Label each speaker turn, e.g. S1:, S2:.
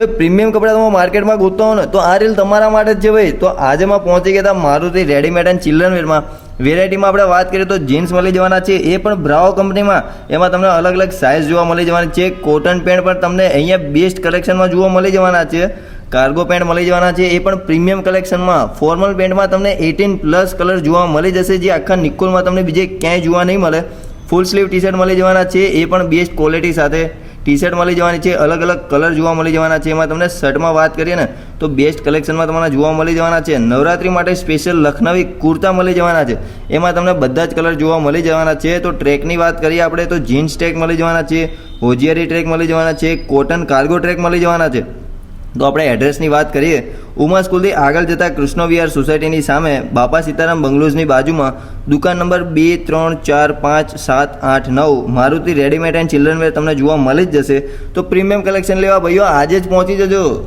S1: Premium કપડાં તમે માર્કેટમાં ગોતતો હો ને, તો આ રીલ તમારા માટે જ છે ભાઈ. તો આજે માં પહોંચી ગયા હતા મારુતિ રેડીમેડ એન્ડ ચિલ્ડ્રન વેરમાં. વેરાયટીમાં આપણે વાત કરીએ તો જીન્સ મળી જવાના છે, એ પણ બ્રાવો કંપનીમાં. એમાં તમને અલગ અલગ સાઇઝ જોવા મળી જવાની છે કોટન પેન્ટ પણ તમને અહીંયા બેસ્ટ કલેક્શનમાં જોવા મળી જવાના છે. કાર્ગો પેન્ટ મળી જવાના છે, એ પણ પ્રીમિયમ કલેક્શનમાં ફોર્મલ પેન્ટમાં તમને એટીન પ્લસ કલર જોવા મળી જશે, જે આખા નિકોલમાં તમને બીજે ક્યાંય જોવા નહીં મળે. ફૂલ સ્લીવ ટી શર્ટ મળી જવાના છે, એ પણ બેસ્ટ ક્વોલિટી સાથે. ટી શર્ટ મળી જવાની છે, અલગ અલગ કલર જોવા મળી જવાના છે. એમાં તમને શર્ટમાં વાત કરીએ ને, તો બેસ્ટ કલેક્શનમાં તમને જોવા મળી જવાના છે. નવરાત્રી માટે સ્પેશિયલ લખનવી કુર્તા મળી જવાના છે. એમાં તમને બધા જ કલર જોવા મળી જવાના છે. તો ટ્રેકની વાત કરીએ આપણે, તો જીન્સ ટ્રેક મળી જવાના છે, હોજિયારી ટ્રેક મળી જવાના છે કોટન કાર્ગો ટ્રેક મળી જવાના છે. તો આપણે એડ્રેસની વાત કરીએ ઉમા સ્કૂલથી આગળ જતાં કૃષ્ણ વિહાર સોસાયટીની સામે બાપા સીતારામ બંગલોઝની બાજુમાં દુકાન નંબર બે, ત્રણ, ચાર, પાંચ, સાત, આઠ, નવ, Maruti readymade and children wear તમને જોવા મળી જ જશે. તો પ્રીમિયમ કલેક્શન લેવા ભાઈઓ, આજે જ પહોંચી જજો.